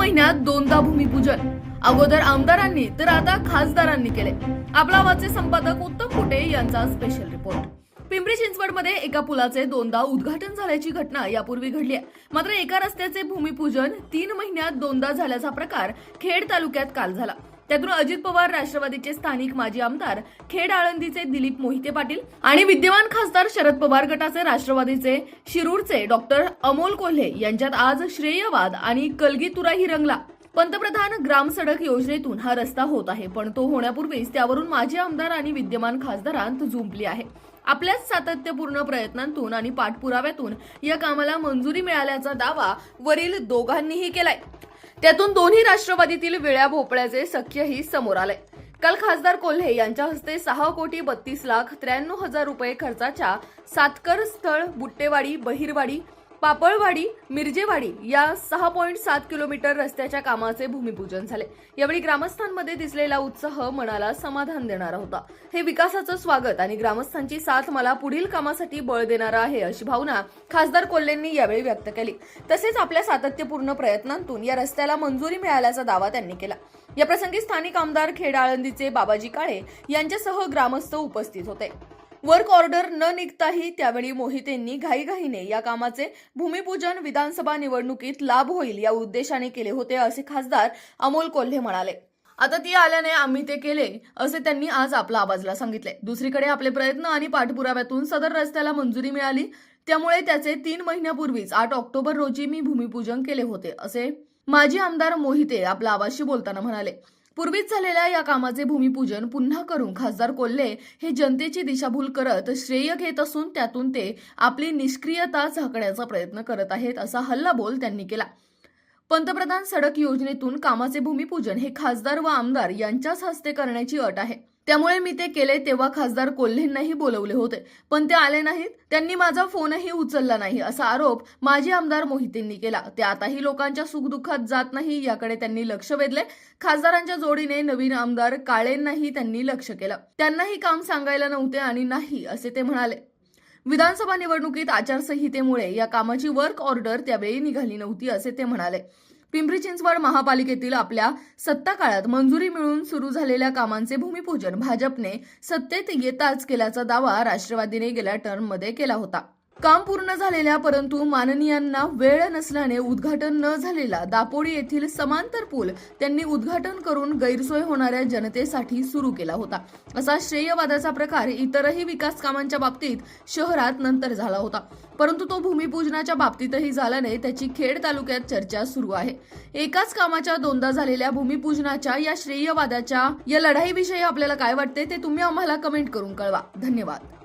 महिन्यात दोनदा भूमिपूजन. अगोदर आमदारांनी तर आता खासदारांनी केले. आपला आवाजचे संपादक उत्तम कुटे यांचा स्पेशल रिपोर्ट पिंपरी चिंचवडमध्ये एका पुलाचे दोनदा उद्घाटन झाल्याची घटना यापूर्वी घडली आहे. मात्र एका रस्त्याचे भूमिपूजन तीन महिन्यात दोनदा झाल्याचा प्रकार खेड तालुक्यात काल झाला. त्यातून अजित पवार राष्ट्रवादीचे स्थानिक माजी आमदार खेड आळंदीचे दिलीप मोहिते पाटील आणि विद्यमान खासदार शरद पवार गटाचे राष्ट्रवादीचे शिरूरचे डॉक्टर अमोल कोल्हे यांच्यात आज श्रेयवाद आणि कलगीतुराही रंगला. पंतप्रधान ग्राम सडक योजनेतून हा रस्ता होत आहे पण तो होण्यापूर्वीच त्यावरून माजी आमदार आणि विद्यमान खासदारांत झुंपली आहे. आपल्याच सातत्यपूर्ण प्रयत्नांतून आणि पाठपुराव्यातून या कामाला मंजुरी मिळाल्याचा दावा वरील दोघांनीही केलाय. त्यातून दोन्ही राष्ट्रवादीतील वेळ्या भोपळ्याचे सख्यही समोर आले. काल खासदार कोल्हे यांच्या हस्ते सहा कोटी बत्तीस लाख त्र्याण्णव हजार रुपये खर्चाच्या सातकर स्थळ बुट्टेवाडी बहिरवाडी पापळवाडी मिरजेवाडी या सहा पॉईंट सात किलोमीटर रस्त्याच्या कामाचे भूमिपूजन झाले. यावेळी ग्रामस्थांमध्ये दिसलेला उत्साह मनाला समाधान देणारा होता. हे विकासाचं स्वागत आणि ग्रामस्थांची साथ मला पुढील कामासाठी बळ देणारा आहे अशी भावना खासदार कोल्हेंनी यावेळी व्यक्त केली. तसेच आपल्या सातत्यपूर्ण प्रयत्नांतून या रस्त्याला मंजुरी मिळाल्याचा दावा त्यांनी केला. या प्रसंगी स्थानिक आमदार खेड आळंदीचे बाबाजी काळे यांच्यासह ग्रामस्थ उपस्थित होते. वर्क ऑर्डर न निघताही त्यावेळी मोहितेंनी घाईघाईने या कामाचे भूमिपूजन विधानसभा निवडणुकीत लाभ होईल या उद्देशाने केले होते असे खासदार अमोल कोल्हे म्हणाले. आता ती आल्याने आम्ही ते केले असे त्यांनी आज आपला आवाजला सांगितले. दुसरीकडे आपले प्रयत्न आणि पाठपुराव्यातून सदर रस्त्याला मंजुरी मिळाली. त्यामुळे त्याचे तीन महिन्यापूर्वीच आठ ऑक्टोबर रोजी मी भूमिपूजन केले होते असे माजी आमदार मोहिते आपल्या आवाजशी बोलताना म्हणाले. पूर्वीच झालेल्या या कामाचे भूमिपूजन पुन्हा करून खासदार कोल्हे हे जनतेची दिशाभूल करत श्रेय घेत असून त्यातून ते आपली निष्क्रियता झाकण्याचा प्रयत्न करत आहेत असा हल्लाबोल त्यांनी केला. पंतप्रधान सडक योजनेतून कामाचे भूमिपूजन हे खासदार व आमदार यांच्याच हस्ते करण्याची अट आहे. त्यामुळे मी ते केले तेव्हा खासदार कोल्हेंनाही बोलवले होते. पण ते आले नाहीत. त्यांनी माझा फोनही उचलला नाही असा आरोप माजी आमदार मोहितेंनी केला. ते आताही लोकांच्या सुखदुःखात जात नाही याकडे त्यांनी लक्ष वेधले. खासदारांच्या जोडीने नवीन आमदार काळेंनाही त्यांनी लक्ष केलं. त्यांनाही काम सांगायला नव्हते आणि नाही असे ते म्हणाले. विधानसभा निवडणुकीत आचारसंहितेमुळे या कामाची वर्क ऑर्डर त्यावेळी निघाली नव्हती असे ते म्हणाले. पिंपरी चिंचवड महापालिकेतील आपल्या सत्ता काळात मंजुरी मिळून सुरू झालेल्या कामांचे भूमिपूजन भाजपने सत्तेत येताच केल्याचा दावा राष्ट्रवादीने गेल्या टर्ममध्ये केला होता. काम पूर्ण झालेल्या परंतु माननीयांना वेळ नसल्याने उद्घाटन न झालेला दापोडी येथील समांतर पूल त्यांनी उद्घाटन करून गैरसोय होणाऱ्या जनतेसाठी सुरू केला होता. असा श्रेयवादाचा प्रकार इतरही विकास कामांच्या बाबतीत शहरात नंतर झाला होता. परंतु तो भूमिपूजनाच्या बाबतीतही झाल्याने त्याची खेड तालुक्यात चर्चा सुरू आहे. एकाच कामाच्या दोनदा झालेल्या भूमिपूजनाच्या या श्रेयवादाच्या या लढाईविषयी आपल्याला काय वाटते ते तुम्ही आम्हाला कमेंट करून कळवा. धन्यवाद.